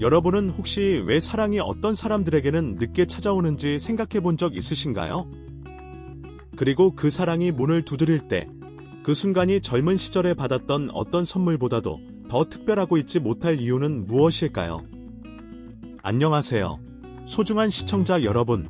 여러분은 혹시 왜 사랑이 어떤 사람들에게는 늦게 찾아오는지 생각해 본 적 있으신가요? 그리고 그 사랑이 문을 두드릴 때, 그 순간이 젊은 시절에 받았던 어떤 선물보다도 더 특별하고 있지 못할 이유는 무엇일까요? 안녕하세요. 소중한 시청자 여러분.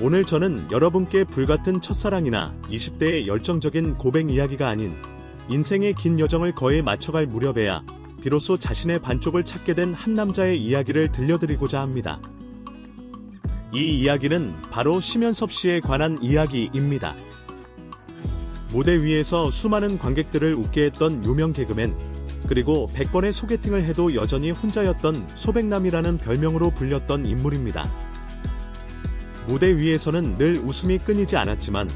오늘 저는 여러분께 불같은 첫사랑이나 20대의 열정적인 고백 이야기가 아닌 인생의 긴 여정을 거의 맞춰갈 무렵에야 비로소 자신의 반쪽을 찾게 된 한 남자의 이야기를 들려드리고자 합니다. 이 이야기는 바로 심연섭 씨에 관한 이야기입니다. 무대 위에서 수많은 관객들을 웃게 했던 유명 개그맨, 그리고 100번의 소개팅을 해도 여전히 혼자였던 소백남이라는 별명으로 불렸던 인물입니다. 무대 위에서는 늘 웃음이 끊이지 않았지만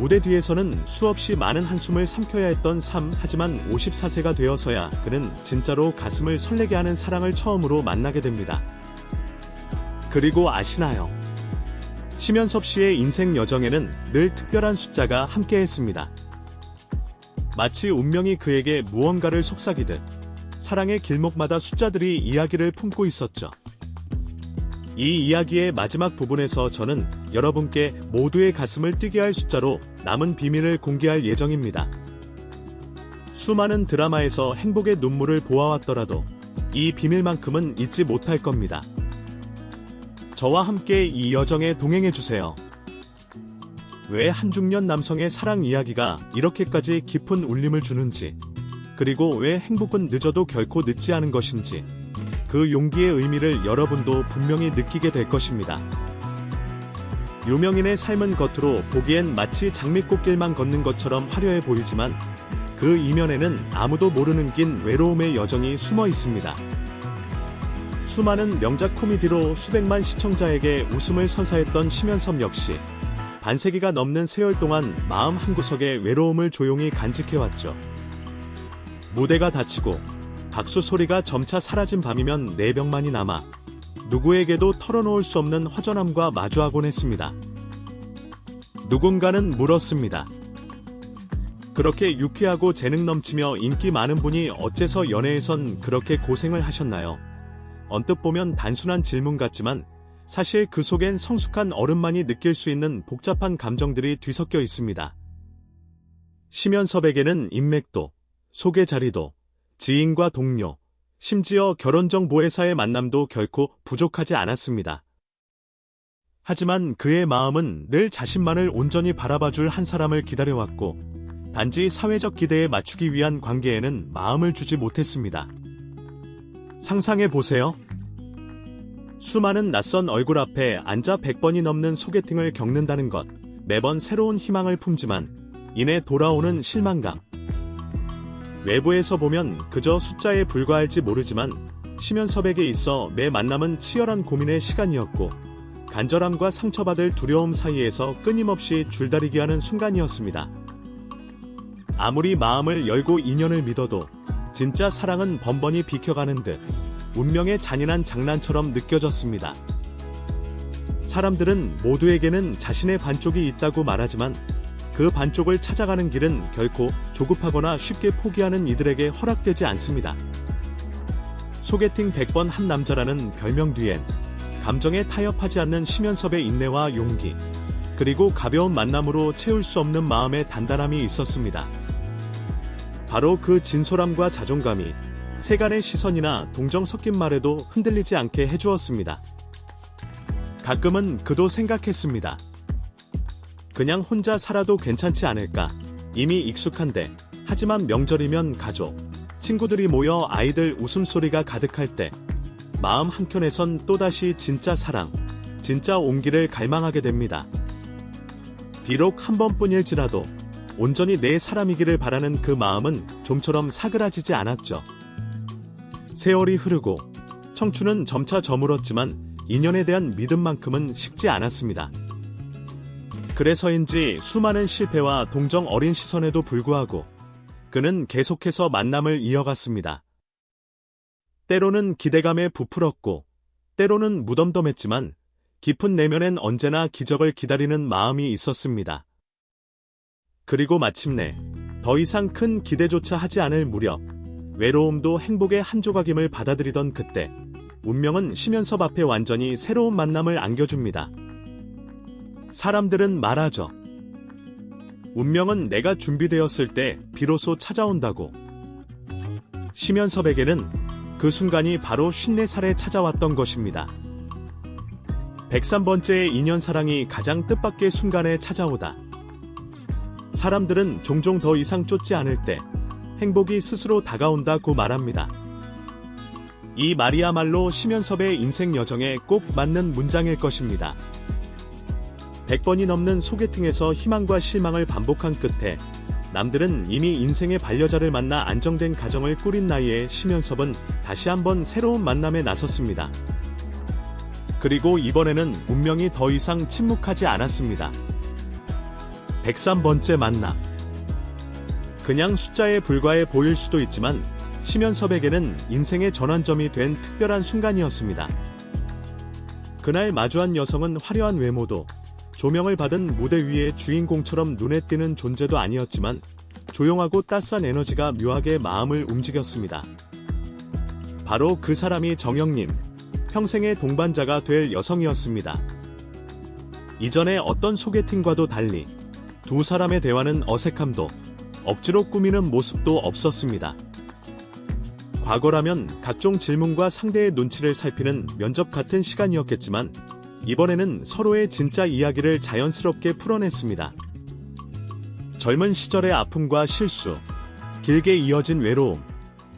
무대 뒤에서는 수없이 많은 한숨을 삼켜야 했던 삶 하지만 54세가 되어서야 그는 진짜로 가슴을 설레게 하는 사랑을 처음으로 만나게 됩니다. 그리고 아시나요? 심연섭 씨의 인생 여정에는 늘 특별한 숫자가 함께했습니다. 마치 운명이 그에게 무언가를 속삭이듯 사랑의 길목마다 숫자들이 이야기를 품고 있었죠. 이 이야기의 마지막 부분에서 저는 여러분께 모두의 가슴을 뛰게 할 숫자로 남은 비밀을 공개할 예정입니다. 수많은 드라마에서 행복의 눈물을 보아왔더라도 이 비밀만큼은 잊지 못할 겁니다. 저와 함께 이 여정에 동행해주세요. 왜 한중년 남성의 사랑 이야기가 이렇게까지 깊은 울림을 주는지, 그리고 왜 행복은 늦어도 결코 늦지 않은 것인지, 그 용기의 의미를 여러분도 분명히 느끼게 될 것입니다. 유명인의 삶은 겉으로 보기엔 마치 장미꽃길만 걷는 것처럼 화려해 보이지만 그 이면에는 아무도 모르는 긴 외로움의 여정이 숨어 있습니다. 수많은 명작 코미디로 수백만 시청자에게 웃음을 선사했던 심연섭 역시 반세기가 넘는 세월 동안 마음 한구석에 외로움을 조용히 간직해왔죠. 무대가 닫히고 박수 소리가 점차 사라진 밤이면 네 병만이 남아 누구에게도 털어놓을 수 없는 허전함과 마주하곤 했습니다. 누군가는 물었습니다. 그렇게 유쾌하고 재능 넘치며 인기 많은 분이 어째서 연애에선 그렇게 고생을 하셨나요? 언뜻 보면 단순한 질문 같지만 사실 그 속엔 성숙한 어른만이 느낄 수 있는 복잡한 감정들이 뒤섞여 있습니다. 심연섭에게는 인맥도, 소개 자리도, 지인과 동료, 심지어 결혼정보회사의 만남도 결코 부족하지 않았습니다. 하지만 그의 마음은 늘 자신만을 온전히 바라봐줄 한 사람을 기다려왔고, 단지 사회적 기대에 맞추기 위한 관계에는 마음을 주지 못했습니다. 상상해 보세요. 수많은 낯선 얼굴 앞에 앉아 100번이 넘는 소개팅을 겪는다는 것, 매번 새로운 희망을 품지만, 이내 돌아오는 실망감. 외부에서 보면 그저 숫자에 불과할지 모르지만 심연섭에게 있어 매 만남은 치열한 고민의 시간이었고 간절함과 상처받을 두려움 사이에서 끊임없이 줄다리기 하는 순간이었습니다. 아무리 마음을 열고 인연을 믿어도 진짜 사랑은 번번이 비켜가는 듯 운명의 잔인한 장난처럼 느껴졌습니다. 사람들은 모두에게는 자신의 반쪽이 있다고 말하지만 그 반쪽을 찾아가는 길은 결코 조급하거나 쉽게 포기하는 이들에게 허락되지 않습니다. 소개팅 100번 한 남자라는 별명 뒤엔 감정에 타협하지 않는 심연섭의 인내와 용기, 그리고 가벼운 만남으로 채울 수 없는 마음의 단단함이 있었습니다. 바로 그 진솔함과 자존감이 세간의 시선이나 동정 섞인 말에도 흔들리지 않게 해주었습니다. 가끔은 그도 생각했습니다. 그냥 혼자 살아도 괜찮지 않을까. 이미 익숙한데. 하지만 명절이면 가족, 친구들이 모여 아이들 웃음소리가 가득할 때, 마음 한켠에선 또다시 진짜 사랑, 진짜 온기를 갈망하게 됩니다. 비록 한 번뿐일지라도 온전히 내 사람이기를 바라는 그 마음은 좀처럼 사그라지지 않았죠. 세월이 흐르고 청춘은 점차 저물었지만 인연에 대한 믿음만큼은 식지 않았습니다. 그래서인지 수많은 실패와 동정 어린 시선에도 불구하고 그는 계속해서 만남을 이어갔습니다. 때로는 기대감에 부풀었고, 때로는 무덤덤했지만 깊은 내면엔 언제나 기적을 기다리는 마음이 있었습니다. 그리고 마침내 더 이상 큰 기대조차 하지 않을 무렵 외로움도 행복의 한 조각임을 받아들이던 그때 운명은 심연섭 앞에 완전히 새로운 만남을 안겨줍니다. 사람들은 말하죠. 운명은 내가 준비되었을 때 비로소 찾아온다고. 심연섭에게는 그 순간이 바로 54살에 찾아왔던 것입니다. 103번째의 인연 사랑이 가장 뜻밖의 순간에 찾아오다. 사람들은 종종 더 이상 쫓지 않을 때 행복이 스스로 다가온다고 말합니다. 이 말이야말로 심연섭의 인생 여정에 꼭 맞는 문장일 것입니다. 100번이 넘는 소개팅에서 희망과 실망을 반복한 끝에 남들은 이미 인생의 반려자를 만나 안정된 가정을 꾸린 나이에 심연섭은 다시 한번 새로운 만남에 나섰습니다. 그리고 이번에는 운명이 더 이상 침묵하지 않았습니다. 103번째 만남. 그냥 숫자에 불과해 보일 수도 있지만 심연섭에게는 인생의 전환점이 된 특별한 순간이었습니다. 그날 마주한 여성은 화려한 외모도 조명을 받은 무대 위의 주인공처럼 눈에 띄는 존재도 아니었지만 조용하고 따스한 에너지가 묘하게 마음을 움직였습니다. 바로 그 사람이 정영님, 평생의 동반자가 될 여성이었습니다. 이전에 어떤 소개팅과도 달리 두 사람의 대화는 어색함도 억지로 꾸미는 모습도 없었습니다. 과거라면 각종 질문과 상대의 눈치를 살피는 면접 같은 시간이었겠지만 이번에는 서로의 진짜 이야기를 자연스럽게 풀어냈습니다. 젊은 시절의 아픔과 실수, 길게 이어진 외로움,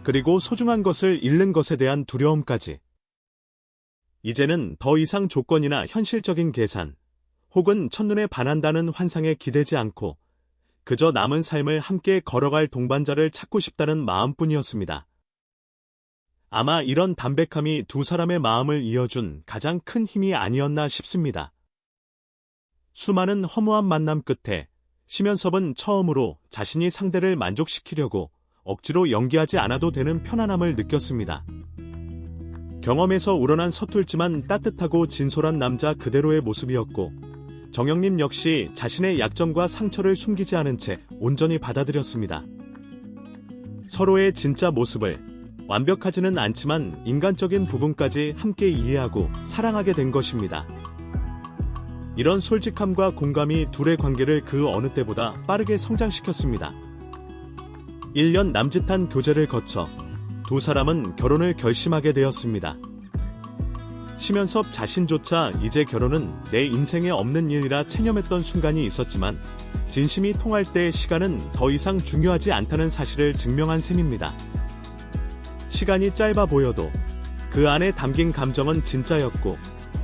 그리고 소중한 것을 잃는 것에 대한 두려움까지. 이제는 더 이상 조건이나 현실적인 계산, 혹은 첫눈에 반한다는 환상에 기대지 않고 그저 남은 삶을 함께 걸어갈 동반자를 찾고 싶다는 마음뿐이었습니다. 아마 이런 담백함이 두 사람의 마음을 이어준 가장 큰 힘이 아니었나 싶습니다. 수많은 허무한 만남 끝에 심연섭은 처음으로 자신이 상대를 만족시키려고 억지로 연기하지 않아도 되는 편안함을 느꼈습니다. 경험에서 우러난 서툴지만 따뜻하고 진솔한 남자 그대로의 모습이었고 정영님 역시 자신의 약점과 상처를 숨기지 않은 채 온전히 받아들였습니다. 서로의 진짜 모습을 완벽하지는 않지만 인간적인 부분까지 함께 이해하고 사랑하게 된 것입니다. 이런 솔직함과 공감이 둘의 관계를 그 어느 때보다 빠르게 성장시켰습니다. 1년 남짓한 교제를 거쳐 두 사람은 결혼을 결심하게 되었습니다. 심연섭 자신조차 이제 결혼은 내 인생에 없는 일이라 체념했던 순간이 있었지만 진심이 통할 때의 시간은 더 이상 중요하지 않다는 사실을 증명한 셈입니다. 시간이 짧아 보여도 그 안에 담긴 감정은 진짜였고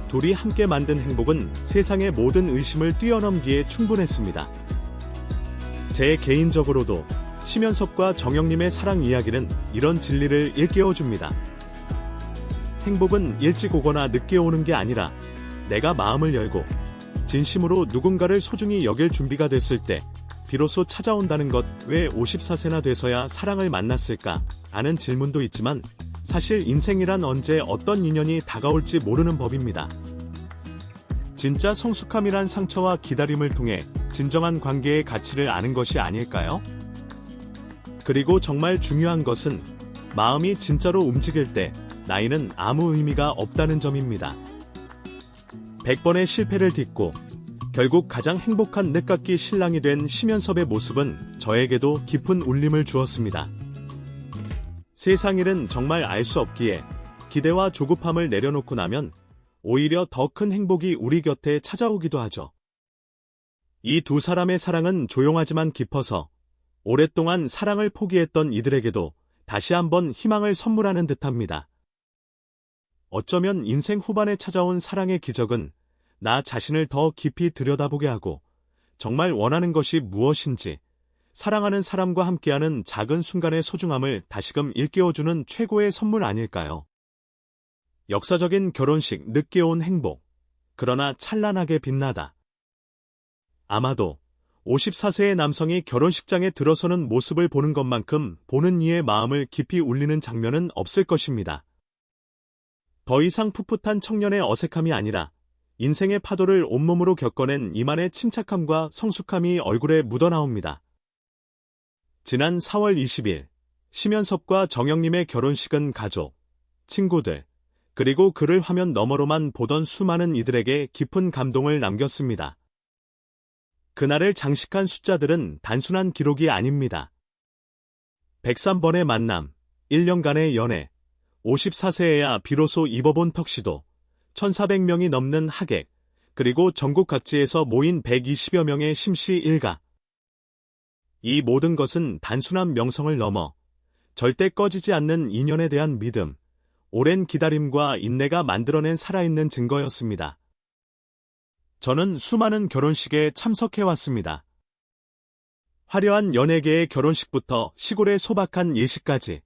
둘이 함께 만든 행복은 세상의 모든 의심을 뛰어넘기에 충분했습니다. 제 개인적으로도 심연섭과 정영님의 사랑 이야기는 이런 진리를 일깨워 줍니다. 행복은 일찍 오거나 늦게 오는 게 아니라 내가 마음을 열고 진심으로 누군가를 소중히 여길 준비가 됐을 때 비로소 찾아온다는 것 왜 54세나 돼서야 사랑을 만났을까 하는 질문도 있지만 사실 인생이란 언제 어떤 인연이 다가올지 모르는 법입니다. 진짜 성숙함이란 상처와 기다림을 통해 진정한 관계의 가치를 아는 것이 아닐까요? 그리고 정말 중요한 것은 마음이 진짜로 움직일 때 나이는 아무 의미가 없다는 점입니다. 100번의 실패를 딛고 결국 가장 행복한 늦깎이 신랑이 된 심연섭의 모습은 저에게도 깊은 울림을 주었습니다. 세상 일은 정말 알 수 없기에 기대와 조급함을 내려놓고 나면 오히려 더 큰 행복이 우리 곁에 찾아오기도 하죠. 이 두 사람의 사랑은 조용하지만 깊어서 오랫동안 사랑을 포기했던 이들에게도 다시 한번 희망을 선물하는 듯합니다. 어쩌면 인생 후반에 찾아온 사랑의 기적은 나 자신을 더 깊이 들여다보게 하고 정말 원하는 것이 무엇인지 사랑하는 사람과 함께하는 작은 순간의 소중함을 다시금 일깨워주는 최고의 선물 아닐까요? 역사적인 결혼식 늦게 온 행복. 그러나 찬란하게 빛나다. 아마도 54세의 남성이 결혼식장에 들어서는 모습을 보는 것만큼 보는 이의 마음을 깊이 울리는 장면은 없을 것입니다. 더 이상 풋풋한 청년의 어색함이 아니라 인생의 파도를 온몸으로 겪어낸 이만의 침착함과 성숙함이 얼굴에 묻어나옵니다. 지난 4월 20일 심연섭과 정영님의 결혼식은 가족, 친구들, 그리고 그를 화면 너머로만 보던 수많은 이들에게 깊은 감동을 남겼습니다. 그날을 장식한 숫자들은 단순한 기록이 아닙니다. 103번의 만남, 1년간의 연애, 54세에야 비로소 입어본 턱시도, 1400명이 넘는 하객, 그리고 전국 각지에서 모인 120여 명의 심씨 일가. 이 모든 것은 단순한 명성을 넘어 절대 꺼지지 않는 인연에 대한 믿음, 오랜 기다림과 인내가 만들어낸 살아있는 증거였습니다. 저는 수많은 결혼식에 참석해왔습니다. 화려한 연예계의 결혼식부터 시골의 소박한 예식까지.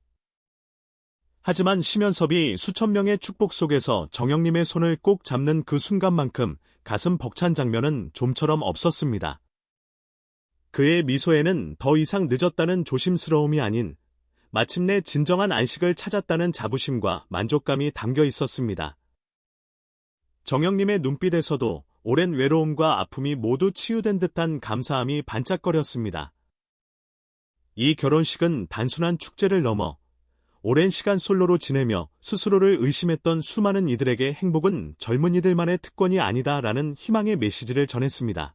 하지만 심연섭이 수천 명의 축복 속에서 정영님의 손을 꼭 잡는 그 순간만큼 가슴 벅찬 장면은 좀처럼 없었습니다. 그의 미소에는 더 이상 늦었다는 조심스러움이 아닌 마침내 진정한 안식을 찾았다는 자부심과 만족감이 담겨 있었습니다. 정영님의 눈빛에서도 오랜 외로움과 아픔이 모두 치유된 듯한 감사함이 반짝거렸습니다. 이 결혼식은 단순한 축제를 넘어 오랜 시간 솔로로 지내며 스스로를 의심했던 수많은 이들에게 행복은 젊은이들만의 특권이 아니다라는 희망의 메시지를 전했습니다.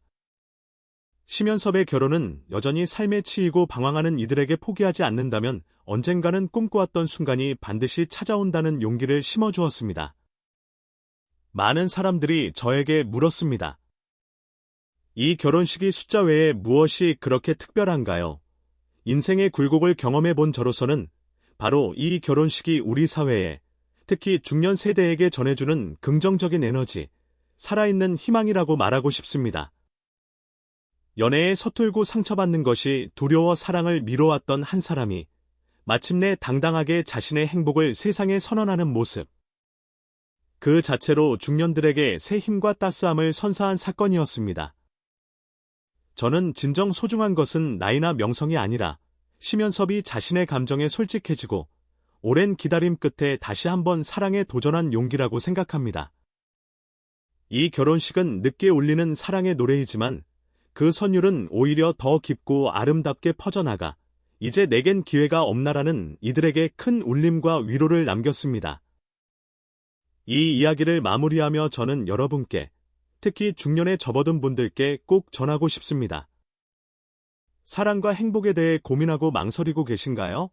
심연섭의 결혼은 여전히 삶에 치이고 방황하는 이들에게 포기하지 않는다면 언젠가는 꿈꿔왔던 순간이 반드시 찾아온다는 용기를 심어주었습니다. 많은 사람들이 저에게 물었습니다. 이 결혼식이 숫자 외에 무엇이 그렇게 특별한가요? 인생의 굴곡을 경험해 본 저로서는 바로 이 결혼식이 우리 사회에 특히 중년 세대에게 전해주는 긍정적인 에너지, 살아있는 희망이라고 말하고 싶습니다. 연애에 서툴고 상처받는 것이 두려워 사랑을 미뤄왔던 한 사람이 마침내 당당하게 자신의 행복을 세상에 선언하는 모습. 그 자체로 중년들에게 새 힘과 따스함을 선사한 사건이었습니다. 저는 진정 소중한 것은 나이나 명성이 아니라 심연섭이 자신의 감정에 솔직해지고 오랜 기다림 끝에 다시 한번 사랑에 도전한 용기라고 생각합니다. 이 결혼식은 늦게 울리는 사랑의 노래이지만 그 선율은 오히려 더 깊고 아름답게 퍼져나가 이제 내겐 기회가 없나라는 이들에게 큰 울림과 위로를 남겼습니다. 이 이야기를 마무리하며 저는 여러분께 특히 중년에 접어든 분들께 꼭 전하고 싶습니다. 사랑과 행복에 대해 고민하고 망설이고 계신가요?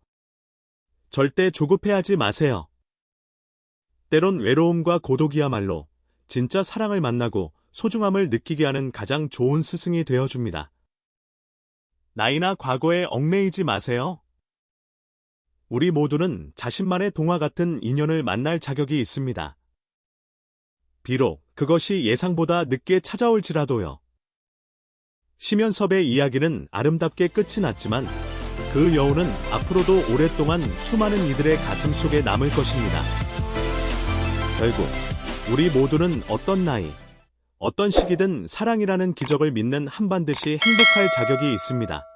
절대 조급해하지 마세요. 때론 외로움과 고독이야말로 진짜 사랑을 만나고 소중함을 느끼게 하는 가장 좋은 스승이 되어줍니다. 나이나 과거에 얽매이지 마세요. 우리 모두는 자신만의 동화 같은 인연을 만날 자격이 있습니다. 비록 그것이 예상보다 늦게 찾아올지라도요. 심연섭의 이야기는 아름답게 끝이 났지만 그 여운은 앞으로도 오랫동안 수많은 이들의 가슴 속에 남을 것입니다. 결국 우리 모두는 어떤 나이, 어떤 시기든 사랑이라는 기적을 믿는 한반듯이 행복할 자격이 있습니다.